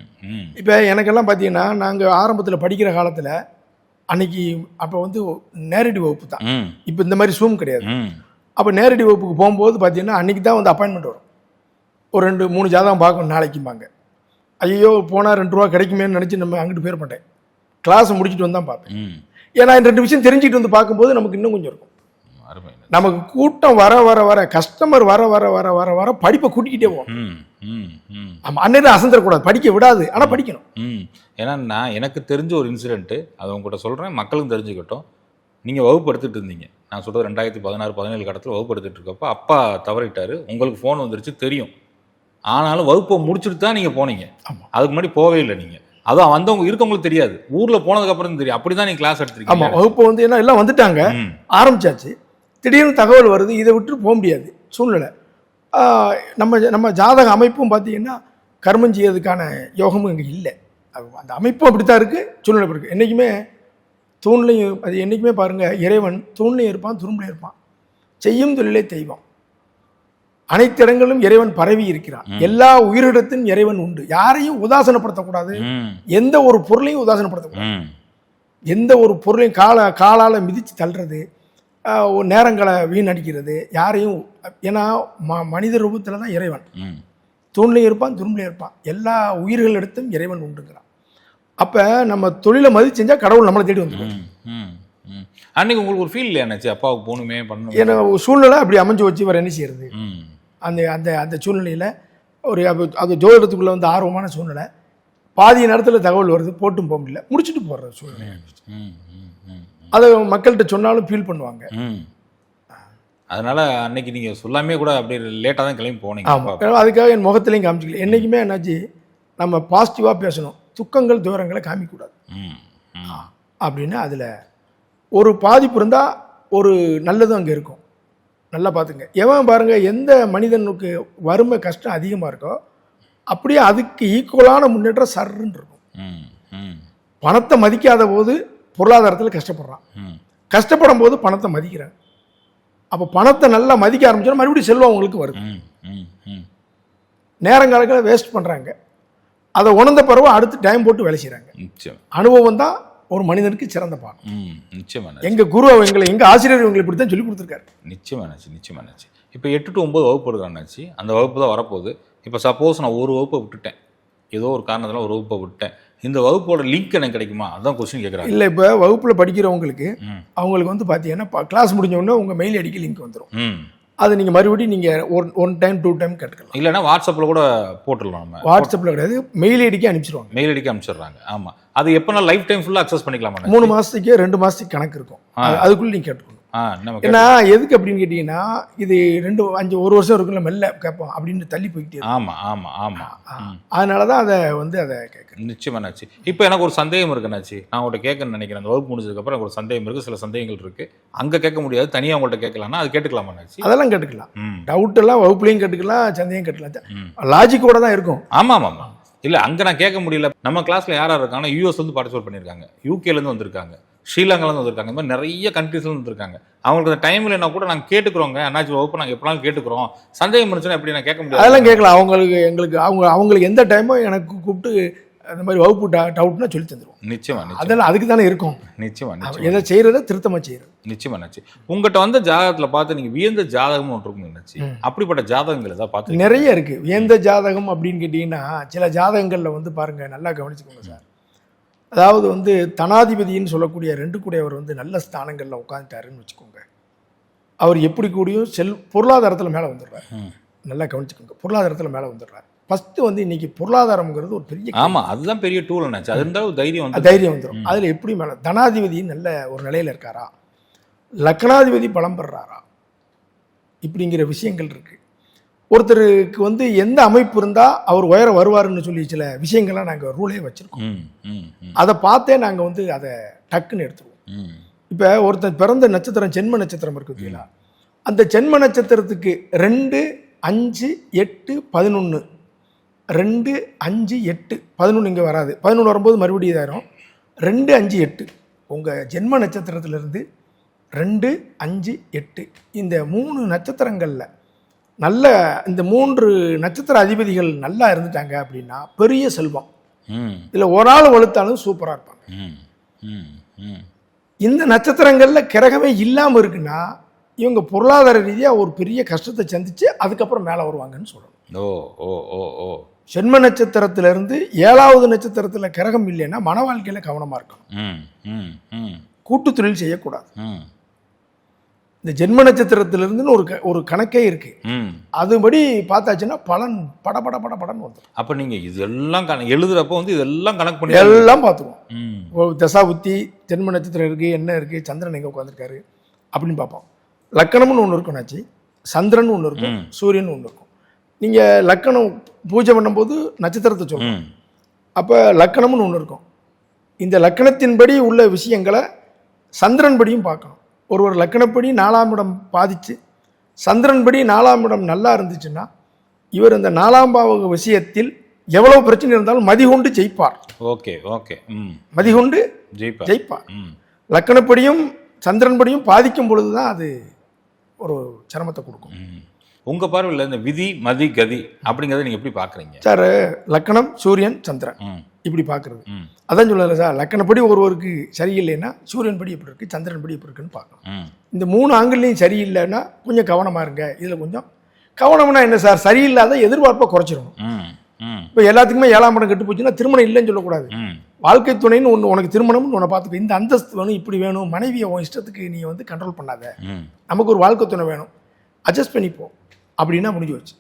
இப்போ எனக்கெல்லாம் பார்த்தீங்கன்னா நாங்கள் ஆரம்பத்தில் படிக்கிற காலத்தில் அன்னைக்கு அப்போ வந்து நேரடி வகுப்பு தான். இப்போ இந்த மாதிரி சூம் கிடையாது. அப்போ நேரடி வகுப்புக்கு போகும்போது பார்த்தீங்கன்னா அன்றைக்கி தான் வந்து அப்பாயின்மெண்ட் வரும். ஒரு ரெண்டு மூணு ஜாதகம் பார்க்கணும் நாளைக்கும்பாங்க. ஐயோ போனால் ரெண்டு ரூபா கிடைக்குமேன்னு நினச்சி நம்ம அங்கிட்டு போயிட மாட்டேன். கிளாஸை முடிச்சுட்டு வந்து தான் பார்ப்பேன். ம். ஏன்னா இந்த ரெண்டு விஷயம் தெரிஞ்சுட்டு வந்து பார்க்கும்போது நமக்கு இன்னும் கொஞ்சம் இருக்கும். நமக்கு கூட்டம் வர வர வர கஸ்டமர் வர வர வர வர வர படிப்பை கூட்டிக்கிட்டே போகும் ம் ம் ம். நம்ம அன்னைக்கு அசந்துடக்கூடாது படிக்க விடாது ஆனால் படிக்கணும். ம். ஏன்னா நான் எனக்கு தெரிஞ்ச ஒரு இன்சிடென்ட்டு அதை உங்ககிட்ட சொல்கிறேன் மக்களும் தெரிஞ்சுக்கட்டும். நீங்கள் வகுப்பு எடுத்துகிட்டு இருந்தீங்க. நான் சொல்கிறது ரெண்டாயிரத்தி பதினாறு பதினேழு கடத்தில் வகுப்பு எடுத்துகிட்டு இருக்கப்போ அப்பா தவறிட்டாரு. உங்களுக்கு ஃபோன் வந்துருச்சு தெரியும். ஆனாலும் வகுப்பை முடிச்சுட்டு தான் நீங்கள் போனீங்க. அதுக்கு முன்னாடி போவே இல்லை நீங்கள் அதுவும் வந்தவங்க இருக்கவங்களுக்கு தெரியாது. ஊரில் போனதுக்கப்புறம் தெரியும். அப்படி தான் நீங்கள் கிளாஸ் ஆமாம் எடுத்துருக்கீங்க வகுப்பு வந்து என்ன எல்லாம் வந்துட்டாங்க. ஆரம்பிச்சாச்சு. திடீர்னு தகவல் வருது இதை விட்டு போக முடியாது. சூழ்நிலை. நம்ம நம்ம ஜாதக அமைப்பும் பார்த்தீங்கன்னா கர்மம் செய்யறதுக்கான யோகமும் இங்கே இல்லை. அந்த அமைப்பும் அப்படி தான் இருக்குது சூழ்நிலை இருக்குது என்றைக்குமே தூண்லையும் அது என்றைக்குமே பாருங்கள் இறைவன் தூண்லையும் இருப்பான் துரும்புலையும் இருப்பான். செய்யும் தொழிலே தெய்வம். அனைத்து இடங்களிலும் இறைவன் பரவி இருக்கிறான் எல்லா உயிரிடத்திலும் இறைவன் உண்டு. யாரையும் உதாசனப்படுத்தக்கூடாது. எந்த ஒரு பொருளையும் உதாசனப்படுத்தக்கூடாது. எந்த ஒரு பொருளையும் கால காலால் மிதித்து தள்ளுறது நேரங்களை வீணடிக்கிறது யாரையும் ஏன்னா ம மனித ரூபத்தில் தான் இறைவன். தூண்லையும் இருப்பான் துரும்புலையும் இருப்பான். எல்லா உயிர்களிடத்தும் இறைவன் உண்டுங்கிறான். அப்போ நம்ம தொழிலை மதிச்சு செஞ்சால் கடவுள் நம்மளை தேடி வந்துடும். அன்னைக்கு உங்களுக்கு ஒரு ஃபீல் இல்லையா என்னாச்சு அப்பாவுக்கு போகணுமே பண்ணணும்? ஏன்னா சூழ்நிலை அப்படி அமைஞ்சு வச்சு இவர் என்ன செய்யறது? அந்த அந்த அந்த சூழ்நிலையில் ஒரு அது ஜோதிடத்துக்குள்ளே வந்து ஆர்வமான சூழ்நிலை. பாதி நேரத்தில் தகவல் வருது போட்டும் போக முடியல. முடிச்சுட்டு போடுற சூழ்நிலை. அதை மக்கள்கிட்ட சொன்னாலும் ஃபீல் பண்ணுவாங்க. ம். அதனால அன்னைக்கு நீங்க சொல்லாமே கூட அப்படியே லேட்டாக தான் கிளம்பி போனீங்க. ஆமாம். அதுக்காக என் முகத்திலையும் காமிச்சிக்கல. என்றைக்குமே என்னாச்சு நம்ம பாசிட்டிவாக பேசணும். துக்கங்கள் துயரங்களை ம் அப்படின்னு அதில் ஒரு பாதிப்பு இருந்தால் ஒரு நல்லதும் அங்கே இருக்கும். நல்லா பார்த்துங்க. எவன் பாருங்க எந்த மனிதனுக்கு வறுமை கஷ்டம் அதிகமாக இருக்கோ அப்படியே அதுக்கு ஈக்குவலான முன்னேற்றம் சர்ன்னு இருக்கும். ம் ம். பணத்தை மதிக்காத போது பொருளாதாரத்தில் கஷ்டப்படுறான். கஷ்டப்படும் போது பணத்தை மதிக்கிறான். அப்போ பணத்தை நல்லா மதிக்க ஆரம்பிச்சோன்னா மறுபடியும் செல்வம் அவங்களுக்கு வருது. நேரங்காலங்களை வேஸ்ட் பண்ணுறாங்க அதை உணர்ந்த பிறகு அடுத்து டைம் போட்டு வேலை செய்கிறாங்க அனுபவம் தான் ஒரு மனிதனுக்கு சிறந்த பாடம். ம் நிச்சயமா என்னாச்சு எங்க குரு எங்களை எங்க ஆசிரியர் எங்களை இப்படி தான் சொல்லி கொடுத்துருக்காரு. நிச்சயமா என்னாச்சு நிச்சயமா என்னாச்சு இப்போ எட்டு டு ஒன்பது வகுப்பு எடுக்கிறான்னாச்சு அந்த வகுப்பு தான் வரப்போகுது. இப்போ சப்போஸ் நான் ஒரு வகுப்பை விட்டுட்டேன். ஏதோ ஒரு காரணத்தில் ஒரு வகுப்பை விட்டேன் இந்த வகுப்போட லிங்க் எனக்கு கிடைக்குமா? அதான் கொஸ்டின் கேட்குறாங்க இல்லை இப்போ வகுப்பில் படிக்கிறவங்களுக்கு அவங்களுக்கு வந்து பார்த்தீங்கன்னா கிளாஸ் முடிஞ்ச உடனே உங்கள் மெயில் ஐடிக்கு லிங்க் வந்துடும் அது நீங்கள் மறுபடியும் நீங்கள் one one time two time கேட்டுக்கலாம். இல்லைன்னா வாட்ஸ்அப்பில் கூட போட்டுடலாம் நம்ம. வாட்ஸ்அப்பில் கிடையாது மெயில் ஐடிக்கு அனுப்பிச்சிருவாங்க. மெயில் அடிக்க அனுப்பிச்சிடுறாங்க. ஆமாம் அது எப்போனா லைஃப் டைம் ஃபுல்லாக அக்சஸ் பண்ணிக்கலாமா? மூணு மாதத்துக்கு ரெண்டு மாதத்துக்கு கணக்கு இருக்கும். அது- அதுக்குள்ள நீங்கள் கேட்டுக்கணும் ஏன்னா எதுக்கு அப்படின்னு கேட்டிங்கன்னா இது ரெண்டு அஞ்சு ஒரு வருஷம் இருக்குல்ல மெல்ல கேட்போம் அப்படின்னு தள்ளி போய்கிட்டே ஆமாம் ஆமாம் ஆமாம் அதனால தான் அதை வந்து அதை கேட்குறேன். நிச்சயமா என்னாச்சு இப்போ எனக்கு ஒரு சந்தேகம் இருக்கு என்னாச்சு நான் உங்கள்கிட்ட கேட்கணும்னு நினைக்கிறேன். அந்த வகுப்பு முடிஞ்சதுக்கப்புறம் எனக்கு ஒரு சந்தேகம் இருக்கு சில சந்தேகங்கள் இருக்கு. அங்கே கேட்க முடியாது தனியாக உங்கள்கிட்ட கேட்கலாம்னா அது கேட்டுக்கலாமா என்னாச்சு அதெல்லாம் கேட்டுக்கலாம். டவுட் எல்லாம் வகுப்புலையும் கேட்டுக்கலாம் சந்தேகம் கேட்டுக்கலாம். லாஜிக்கோட தான் இருக்கும். ஆமாம் ஆமாம் இல்லை அங்கே நான் கேட்க முடியல. நம்ம கிளாஸில் யார் யார் இருக்காங்கன்னா யூஎஸ்லேருந்து பார்ட்டிசிபேட் பண்ணியிருக்காங்க. யூகேலேருந்து வந்திருக்காங்க. ஸ்ரீலங்காலேருந்து வந்திருக்காங்க. இந்த மாதிரி நிறைய கண்ட்ரீஸ்லேருந்து வந்திருக்காங்க. அவங்களுக்கு அந்த டைமில் என்ன கூட நாங்கள் கேட்டுக்கிறோங்க. அண்ணாச்சி வகுப்பு நாங்கள் எப்படினாலும் கேட்டுக்கிறோம்? சந்தேகம் இருந்துச்சுன்னா எப்படி நான் கேட்க முடியாது? அதெல்லாம் கேட்கலாம். அவங்களுக்கு எங்களுக்கு அவங்க அவங்களுக்கு எந்த டைமோ எனக்கு கூப்பிட்டு அந்த மாதிரி வகுப்பு டவுட்னா சொல்லி தந்துருவோம். நிச்சயமா அதெல்லாம் அதுக்கு தானே இருக்கும். நிச்சயமா எதை செய்யறத திருத்தமா செய்யறது. நிச்சயமா என்னாச்சு உங்ககிட்ட வந்த ஜாதகத்துல பார்த்து நீங்க வியந்த ஜாதகம்னு ஒன்று இருக்கும் என்னாச்சு அப்படிப்பட்ட ஜாதகங்கள் ஏதாவது பார்த்து நிறைய இருக்கு. எந்த ஜாதகம் அப்படின்னு கேட்டீங்கன்னா சில ஜாதகங்கள்ல வந்து பாருங்க நல்லா கவனிச்சுக்கோங்க சார். அதாவது வந்து தனாதிபதின்னு சொல்லக்கூடிய ரெண்டு கூடையவர் வந்து நல்ல ஸ்தானங்கள்ல உட்காந்துட்டாருன்னு வச்சுக்கோங்க. அவர் எப்படி கூடியும் செல் பொருளாதாரத்துல மேல வந்துடுறாரு. நல்லா கவனிச்சுக்கோங்க. பொருளாதாரத்துல மேல வந்துடுறாரு. ஃபர்ஸ்ட் வந்து இன்னைக்கு பொருளாதாரம்ங்கிறது ஒரு பெரிய ஆமா அதுதான் பெரிய டூல் என்னாச்சு அது இருந்தாலும் தைரியம் வந்து தைரியம் வந்துடும் அதில் எப்படி மேலே தனாதிபதி நல்ல ஒரு நிலையில் இருக்காரா? லக்னாதிபதி பலம் பெறாரா? இப்படிங்கிற விஷயங்கள் இருக்கு. ஒருத்தருக்கு வந்து எந்த அமைப்பு இருந்தால் அவர் உயர வருவாருன்னு சொல்லி சில விஷயங்கள்லாம் நாங்கள் ரூலே வச்சுருக்கோம். அதை பார்த்தே நாங்கள் வந்து அதை டக்குன்னு எடுத்துருவோம். இப்போ ஒருத்தன் பிறந்த நட்சத்திரம் ஜென்ம நட்சத்திரம் இருக்கு பார்த்தீங்களா அந்த ஜென்ம நட்சத்திரத்துக்கு ரெண்டு அஞ்சு எட்டு பதினொன்று ரெண்டு அஞ்சு எட்டு பதினொன்று இங்கே வராது. பதினொன்று வரும்போது மறுபடியும் இதாயிரும். ரெண்டு அஞ்சு எட்டு. உங்கள் ஜென்ம நட்சத்திரத்திலிருந்து ரெண்டு அஞ்சு எட்டு. இந்த மூணு நட்சத்திரங்களில் நல்ல இந்த மூன்று நட்சத்திர அதிபதிகள் நல்லா இருந்துட்டாங்க அப்படின்னா பெரிய செல்வம். ம். இதில் ஒரு ஆள் வலுத்தாலும் சூப்பராக இருப்பாங்க. ம் ம் ம். இந்த நட்சத்திரங்கள்ல கிரகமே இல்லாம இருக்குன்னா இவங்க பொருளாதார ரீதியா ஒரு பெரிய கஷ்டத்தை சந்திச்சு அதுக்கப்புறம் மேல வருவாங்கன்னு சொல்லணும். ஓ ஓ ஓ ஓ. சென்ம நட்சத்திரத்துல இருந்து ஏழாவது நட்சத்திரத்துல கிரகம் இல்லைன்னா மன வாழ்க்கையில கவனமா இருக்கணும். ம் ம் ம். கூட்டு தொழில் செய்யக்கூடாது. ம். இந்த ஜென்ம நட்சத்திரத்திலிருந்துன்னு ஒரு க- ஒரு கணக்கே இருக்கு. ம். அதுபடி பார்த்தாச்சுன்னா பலன் பட பட பட படன்னு வந்துடும் அப்ப நீங்க இதெல்லாம் கண எழுதுறப்போ வந்து இதெல்லாம் கணக்கு பண்ணி எல்லாம் பார்த்துக்குவோம் ம். ஒரு தசா புத்தி ஜென்ம நட்சத்திரம் இருக்கு என்ன இருக்கு சந்திரன் எங்க உட்காந்துருக்காரு அப்படின்னு பார்ப்போம். லக்கணம்னு ஒன்று இருக்கும் நாச்சி சந்திரன் ஒன்று இருக்கும். சூரியன் ஒன்று இருக்கும். நீங்க லக்கணம் பூஜை பண்ணும்போது நட்சத்திரத்தை சொல்லுவோம் ம். அப்போ லக்கணம்னு ஒன்று இருக்கும். இந்த லக்கணத்தின்படி உள்ள விஷயங்களை சந்திரன் படியும் பார்க்கணும். ஒருவர் லக்கணப்படி நாலாம் இடம் பாதிச்சு சந்திரன் படி நாலாம் இடம் நல்லா இருந்துச்சுன்னா இவர் இந்த நாலாம் பாவக விஷயத்தில் எவ்வளவு பிரச்சனை இருந்தாலும் மதிகொண்டு ஜெயிப்பார். Okay okay. ம். மதிகொண்டு ஜெயிப்பா ஜெயிப்பார். ம். லக்கணப்படியும் சந்திரன்படியும் பாதிக்கும் பொழுது தான் அது ஒரு சிரமத்தை கொடுக்கும். ம். உங்க பார்வையில் இந்த விதி மதி கதி அப்படிங்கறத நீங்க எப்படி பாக்குறீங்க சார் லக்கணம் சூரியன் சந்திரன். ம். இப்படி பார்க்குறது. அதான் சொல்லல சார் லக்கணப்படி ஒருவருக்கு சரியில்லைன்னா சூரியன் படி எப்படி இருக்குது சந்திரன் படி எப்படி இருக்குன்னு பார்க்கணும். இந்த மூணு ஆங்கிள்லையும் சரியில்லைன்னா கொஞ்சம் கவனமாக இருங்க. இதில் கொஞ்சம் கவனம்னா என்ன சார் சரியில்லாத எதிர்பார்ப்பை குறைச்சிடணும். இப்போ எல்லாத்துக்குமே ஏழாம் இடம் கெட்டு போச்சுன்னா திருமணம் இல்லைன்னு சொல்லக்கூடாது. வாழ்க்கை துணைன்னு ஒன்று உனக்கு திருமணம்னு உன்னை பார்த்துக்க இந்த அந்தஸ்து வேணும் இப்படி வேணும் மனைவியை உன் இஷ்டத்துக்கு நீ வந்து கண்ட்ரோல் பண்ணாத. நமக்கு ஒரு வாழ்க்கை துணை வேணும். அட்ஜஸ்ட் பண்ணிப்போம். அப்படின்னா முடிஞ்சு வச்சு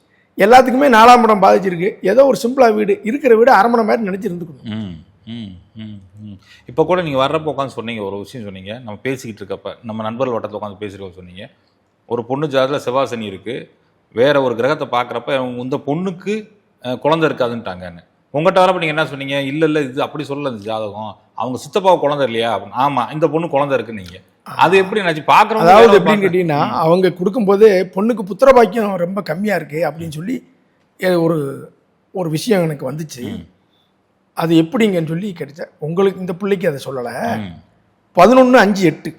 எல்லாத்துக்குமே நாலாம் இடம் பாதிச்சிருக்கு. ஏதோ ஒரு சிம்பிளாக வீடு இருக்கிற வீடு அரமணை மாதிரி நினச்சி இருந்துக்கணும். ம் ம் ம் ம். இப்போ கூட நீங்கள் வர்றப்போ உட்காந்து சொன்னீங்க ஒரு விஷயம் சொன்னீங்க. நம்ம பேசிக்கிட்டு இருக்கப்ப நம்ம நண்பர்கள் வட்டத்தில் உட்காந்து பேசிருக்க சொன்னீங்க. ஒரு பொண்ணு ஜாதியில் செவ்வாசனி இருக்குது வேற ஒரு கிரகத்தை பார்க்குறப்ப இந்த பொண்ணுக்கு குழந்தை இருக்காதுன்ட்டாங்கன்னு. உங்கள்கிட்ட வரப்ப நீங்கள் என்ன சொன்னீங்க? இல்லை இல்லை இது அப்படி சொல்லல இந்த ஜாதகம். அவங்க சித்தப்பாவை குழந்தை இல்லையா? அப்படின்னு ஆமாம் இந்த பொண்ணு குழந்தை இருக்குன்னு நீங்கள் அது எப்படி நினச்சி பார்க்குறோம் அதாவது எப்படின்னு கேட்டிங்கன்னா அவங்க கொடுக்கும்போது பொண்ணுக்கு புத்திர பாக்கியம் ரொம்ப கம்மியாக இருக்குது அப்படின்னு சொல்லி ஒரு ஒரு விஷயம் எனக்கு வந்துச்சு. அது எப்படிங்கன்னு சொல்லி கிடைச்ச உங்களுக்கு இந்த பிள்ளைக்கு அதை சொல்லலை. பதினொன்று அஞ்சு எட்டு.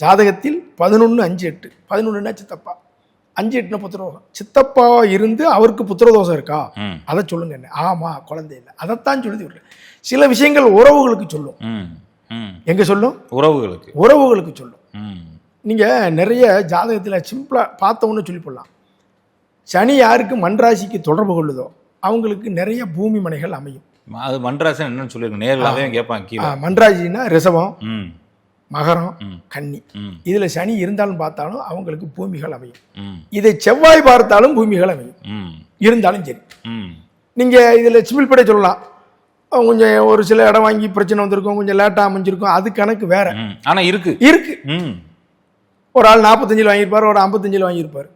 ஜாதகத்தில் பதினொன்று அஞ்சு எட்டு. பதினொன்றுனா சித்தப்பா? அஞ்சு எட்டுனா புத்திரதோஷம். சித்தப்பா இருந்து அவருக்கு புத்திரதோஷம் இருக்கா? அதை சொல்லுங்க என்ன. ஆமாம் குழந்தை இல்லை. அதைத்தான் சொல்லி விடுறேன் சில விஷயங்கள் உறவுகளுக்கு சொல்லும். எங்கே சொல்லும்? உறவுகளுக்கு. உறவுகளுக்கு சொல்லும். நீங்கள் நிறைய ஜாதகத்தில் சிம்பிளாக பார்த்தவொன்னு சொல்லி போடலாம். சனி யாருக்கு மண்ராசிக்கு தொடர்பு கொள்ளுதோ அவங்களுக்கு நிறைய பூமி மனைகள் அமையும். அது மன்றாசன் என்னன்னு சொல்லியிருக்கேன் நேரில் கேட்பாங்க ஆ, கீழே மண்ராசினா ரிஷபம் ம். மகரம் கன்னி. இதில் சனி இருந்தாலும் பார்த்தாலும் அவங்களுக்கு பூமிகள் அமையும். இதை செவ்வாய் பார்த்தாலும் பூமிகள் அமையும். இருந்தாலும் சரி. ம். நீங்கள் இதில் சிவில் படை சொல்லலாம். கொஞ்சம் ஒரு சில இடம் வாங்கி பிரச்சனை வந்திருக்கும் கொஞ்சம் லேட்டாக அமைஞ்சிருக்கும். அது கணக்கு வேற. ம். ஆனா இருக்கு. இருக்கு. ம். ஒரு ஆள் நாற்பத்தஞ்சில் வாங்கியிருப்பார் ஒரு ஐம்பத்தஞ்சில் வாங்கியிருப்பார்.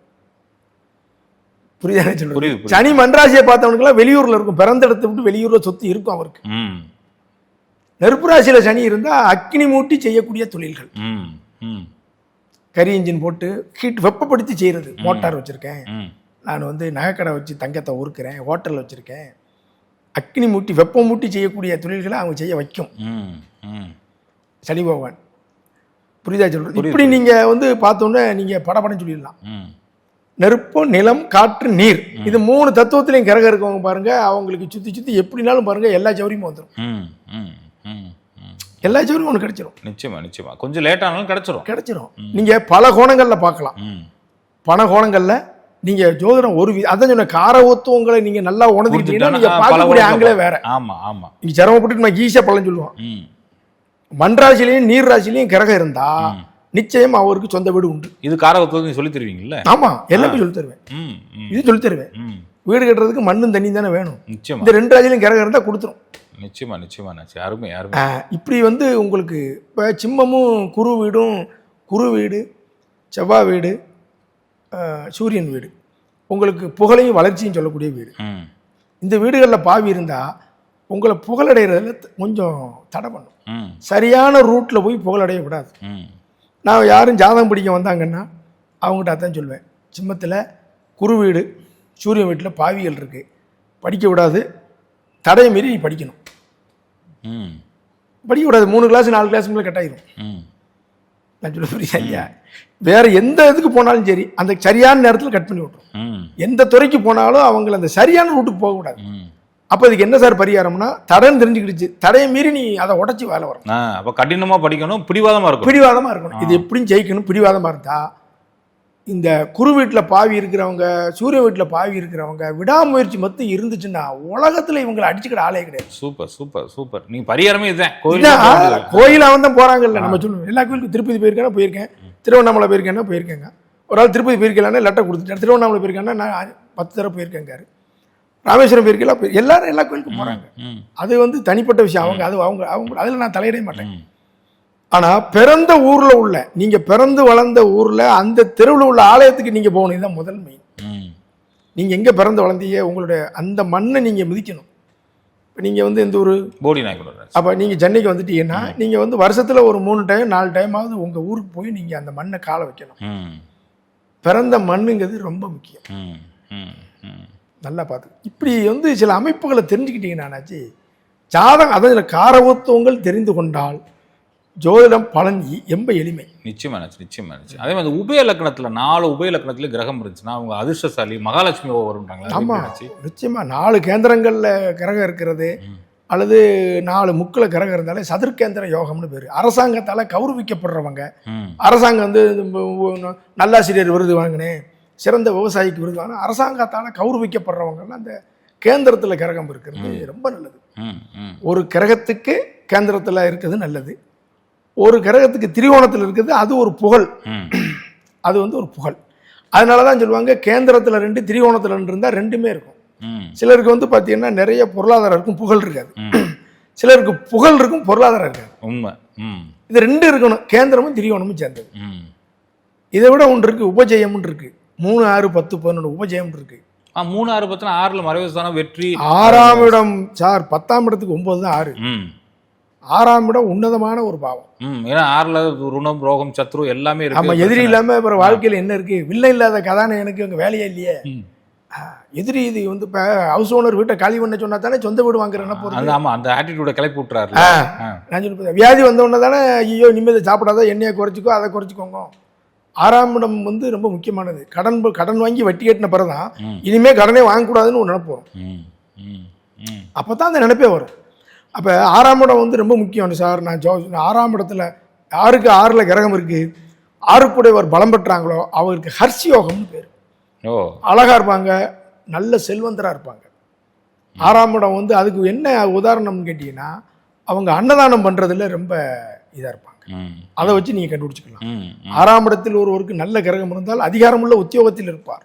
புரியுதா புரியுது. சனி மன்றாசியை பார்த்தவனுக்குலாம் வெளியூர்ல இருக்கும். பிறந்த இடத்தை விட்டு வெளியூர்ல சொத்து இருக்கும் அவருக்கு. ம். நெருப்பு ராசியில சனி இருந்தா அக்கினி மூட்டி செய்யக்கூடிய தொழில்கள். ம். ம். கரி இன்ஜின் போட்டு ஹீட் வெப்பப்படுத்தி செய்யறது. மோட்டார் வச்சிருக்கேன். நான் வந்து நகைக்கடை வச்சு தங்கத்தை உருக்குறேன் ஹோட்டல் வச்சிருக்கேன். அக்கினி மூட்டி வெப்பம் மூட்டி செய்யக்கூடிய தொழில்களை அவங்க செய்ய வைக்கும். சனி பகவான். புரியுதா சொல்றது? இப்படி நீங்க வந்து பார்த்தோன்னே நீங்க படபடம் சொல்லிடலாம். நெருப்பு நிலம் காற்று நீர். இது மூணு தத்துவத்திலையும் கிரகம் இருக்கவங்க பாருங்க அவங்களுக்கு சுத்தி சுத்தி எப்படினாலும் பாருங்க எல்லா சௌரியமும் வந்துடும் எல்லா சௌரியமும் ஒன்று கிடைச்சிரும். நிச்சயமா நிச்சயமா. கொஞ்சம் லேட் ஆனாலும் கிடைச்சிரும். கிடைச்சிரும். நீங்க பல கோணங்கள்ல பார்க்கலாம். பல கோணங்கள்ல நீங்க ஜோதிடம் ஒரு அதான் சொன்ன காரவத்துவங்களை நீங்க நல்லா உணர்ந்துக்கிட்டீங்கன்னா நீங்க பார்க்கக்கூடிய ஆங்கிலே வேற. ஆமா ஆமா. நீங்க சிரமப்பட்டு நம்ம ஈஸியா பலன் சொல்லுவோம். மண் ராசிலையும் நீர் ராசிலையும் கிரகம் இருந்தா நிச்சயம் அவருக்கு சொந்த வீடு உண்டு. இது காரகத்துவம் சொல்லி தருவீங்கல்ல? ஆமா எல்லாமே சொல்லி தருவேன்? இது சொல்லி தருவேன். வீடு கட்டுறதுக்கு மண்ணும் தண்ணி தானே வேணும். நிச்சயமா. இந்த ரெண்டு ராசிலையும் கிரகம் இருந்தா கொடுத்துரும். நிச்சயமா நிச்சயமா அருமை அருமை. இப்படி வந்து உங்களுக்கு இப்போ சிம்மமும் குரு வீடும் குரு வீடு செவ்வாய் வீடு சூரியன் வீடு. உங்களுக்கு புகழையும் வளர்ச்சியும் சொல்லக்கூடிய வீடு. இந்த வீடுகளில் பாவி இருந்தால் உங்களை புகழடைகிறதுல கொஞ்சம் தடை பண்ணும். சரியான ரூட்டில் போய் புகழடைய விடாது நான் யாரும் ஜாதகம் படிக்க வந்தாங்கன்னா அவங்ககிட்ட அதான் சொல்லுவேன் சிம்மத்தில் குரு வீடு சூரியன் வீட்டில் பாவிகள் இருக்குது படிக்க விடாது தடையை மீறி நீ படிக்கணும். ம். படிக்க விடாது மூணு கிளாஸ் நாலு கிளாஸ் மேலே கட்டாயிரும். நான் சொல்ல புரியுதா ஐயா வேற எந்த இதுக்கு போனாலும் சரி அந்த சரியான நேரத்தில் கட் பண்ணி விட்டுரும். எந்த துறைக்கு போனாலும் அவங்க அந்த சரியான ரூட்டுக்கு போகக்கூடாது. அப்போ இதுக்கு என்ன சார் பரிகாரம்னா தடைன்னு தெரிஞ்சுக்கிடுச்சு. தடையை மீறி நீ அதை உடச்சி வேலை வரும். அப்ப கடினமா படிக்கணும் பிடிவாதமா இருக்கும் பிடிவாதமாக இருக்கணும். இது எப்படியும் ஜெயிக்கணும் பிடிவாதமாக இருந்தா இந்த குரு வீட்டில் பாவி இருக்கிறவங்க சூரிய வீட்டில் பாவி இருக்கிறவங்க விடாமுயற்சி மட்டும் இருந்துச்சுன்னா உலகத்தில் இவங்களை அடிச்சுக்கிற ஆளே கிடையாது. Super super super. நீங்க பரிகாரமே இதுதான். கோயில் கோயில் அவன் தான் போறாங்கல்ல நம்ம சொல்லுவோம். எல்லா கோயிலுக்கும் திருப்பதி போயிருக்கேன்னா போயிருக்கேன். திருவண்ணாமலை போயிருக்கேன்னா போயிருக்கேங்க. ஒரு ஆள் திருப்பதி போயிருக்கலான்னு லெட்டர் கொடுத்துட்டார். திருவண்ணாமலை போயிருக்கேன்னா நான் பத்து தடவை போயிருக்கேங்காரு ராமேஸ்வரம் போயிருக்கலாம் போய் எல்லாரும் எல்லா கோயிலுக்கும் போறாங்க. ம். அது வந்து தனிப்பட்ட விஷயம். அவங்க அது அவங்க அவங்க அதில் நான் தலையிட மாட்டேன். ம் ஆனா பிறந்த ஊர்ல உள்ள நீங்க பிறந்து வளர்ந்த ஊர்ல அந்த தெருவில் உள்ள ஆலயத்துக்கு நீங்க போகணும் இதுதான் முதல் மெயின் ம். நீங்க எங்க பிறந்து வளர்ந்தீங்க உங்களுடைய அந்த மண்ணை நீங்க மிதிக்கணும். இப்ப நீங்க வந்து இந்த ஒரு போடி நாயக்கனூர் அப்போ நீங்கள் சென்னைக்கு வந்துட்டீங்கன்னா நீங்கள் வந்து வருஷத்தில் ஒரு மூணு டைம் நாலு டைமாவது உங்கள் ஊருக்கு போய் நீங்கள் அந்த மண்ணை கால வைக்கணும். பிறந்த மண்ணுங்கிறது ரொம்ப முக்கியம். நல்லா பார்த்து. இப்படி வந்து சில அமைப்புகளை தெரிஞ்சுக்கிட்டீங்கன்னாச்சு ஜாதகம் அதில் காரவத்துவங்கள் தெரிந்து கொண்டால் ஜோதிடம் பலன் ரொம்ப எளிமை. நிச்சயமா நிச்சயமா நினைச்சு அதே மாதிரி உபய லக்கணத்துல நாலு உபய லக்கணத்துல கிரகம் இருந்துச்சுன்னா அவங்க அதிர்ஷ்டசாலி மகாலட்சுமி வரும்ன்றாங்களா? ஆமா நினைச்சு நிச்சயமா நாலு கேந்திரங்கள்ல கிரகம் இருக்கிறது. அல்லது நாலு முக்கில் கிரகம் இருந்தாலே சதுர்கேந்திர யோகம்னு பேர். அரசாங்கத்தால் கௌரவிக்கப்படுறவங்க அரசாங்கம் வந்து நல்லாசிரியர் விருது வாங்கினேன் சிறந்த விவசாயிக்கு விருது வாங்கினேன் அரசாங்கத்தால் கௌரவிக்கப்படுறவங்கலாம் அந்த கேந்திரத்தில் கிரகம் இருக்கிறது ரொம்ப நல்லது. ஒரு கிரகத்துக்கு கேந்திரத்தில் இருக்கிறது நல்லது. ஒரு கிரகத்துக்கு திரிகோணத்தில் இருக்கிறது அது ஒரு புகழ். அது வந்து ஒரு புகழ். அதனால தான் சொல்லுவாங்க கேந்திரத்தில் ரெண்டு திரிகோணத்தில் ரெண்டு இருந்தால் ரெண்டுமே இருக்கும். ம். சிலருக்கு வந்து பார்த்தீங்கன்னா நிறைய பொருளாதாரம் இருக்கும் புகழ் இருக்காது. சிலருக்கு புகழ் இருக்கும் பொருளாதாரம் இருக்காது. உண்மை. இது ரெண்டு இருக்கணும் கேந்திரமும் திரிகோணமும் சேர்ந்தது. ம். இதை விட ஒன்று இருக்கு உபஜெயம்னு இருக்கு. மூணு ஆறு பத்து பதினொன்று உபஜெயம் இருக்கு. ஆ மூணு ஆறு பத்தினா ஆறுல மறைவு வெற்றி. ஆறாம் இடம் சார் பத்தாம் இடத்துக்கு ஒன்பது தான் ஆறு. ம். ஆறாம் இடம் உன்னதமான ஒரு பாவம். ம் ஏன்னா ஆறுல ருணம் ரோகம் சத்ரு எல்லாமே இருக்கு. ஆமா எதிரி இல்லாம அப்புறம் வாழ்க்கையில என்ன இருக்கு? வில்லை இல்லாத கதாநாயகனுக்கு அங்க வேலையே இல்லையே. எதிரி இது வந்து இப்ப ஹவுஸ் ஓனர் வீட்டை காலி பண்ண சொன்னா தானே சொந்த வீடு வாங்குறேன்னா அந்த போறது? ஆமா அந்த ஆட்டிடியூட கிளப்பி விட்டுறாரு. நான் சொல்லி வியாதி வந்த உடனே தானே ஐயோ இனிமேல் சாப்பிடாத எண்ணெயை குறைச்சிக்கோ அதை குறைச்சிக்கோங்க. ஆறாம் இடம் வந்து ரொம்ப முக்கியமானது. கடன் கடன் வாங்கி வட்டி கட்டின பிறகுதான் ம். இனிமே கடனே வாங்கக்கூடாதுன்னு ஒரு நினைப்பு வரும். ம் ம் ம். அப்போ தான் அந்த நினைப்பே வரும். அப்போ ஆறாம் இடம் வந்து ரொம்ப முக்கியம் சார். நான் ஜோ ஆறாம் இடத்துல யாருக்கு ஆறில் கிரகம் இருக்கு? ஆறுக்குடையவர் பலம் பெற்றாங்களோ அவருக்கு ஹர்ஷ் யோகம்னு பேர். ஓ. அழகா இருப்பாங்க நல்ல செல்வந்தரா இருப்பாங்க. ஆறாம் இடம் வந்து அதுக்கு என்ன உதாரணம்னு கேட்டிங்கன்னா அவங்க அன்னதானம் பண்றதுல ரொம்ப இதா இருப்பாங்க. அதை வச்சு நீங்க கண்டுபிடிச்சிக்கலாம். ஆறாம் இடத்தில் ஒருவருக்கு நல்ல கிரகம் இருந்தால் அதிகாரமுள்ள உத்தியோகத்தில் இருப்பார்.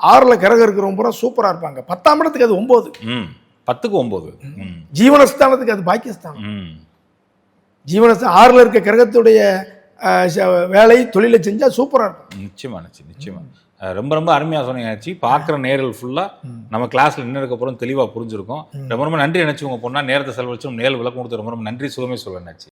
ஆறுல கிரகம் இருக்கிறவங்க பூரா சூப்பரா இருப்பாங்க. பத்தாம் இடத்துக்கு அது ஒன்பது ம். பத்துக்கு ஒன்பது ம். ஜீவனஸ்தானத்துக்கு அது பாக்கியஸ்தானம். ம். ஜீவனஸ்தானம் ஆறுல இருக்க கிரகத்துடைய வேலை தொழிலை செஞ்சா சூப்பரா இருக்கும். நிச்சயமா நிச்சயம் ரொம்ப ரொம்ப அருமையாக சொன்னீங்க பார்க்குற நேரில் ஃபுல்லாக நம்ம கிளாஸில் நின்னதுக்கு அப்புறம் தெளிவாக புரிஞ்சிருக்கும். ரொம்ப ரொம்ப நன்றி நினச்சி உங்கள் பொண்ணா நேரத்தை செலவழிச்சு நேரில் விளக்கம் கொடுத்து ரொம்ப ரொம்ப நன்றி சுகமே சொல்லுவேன் ஆச்சி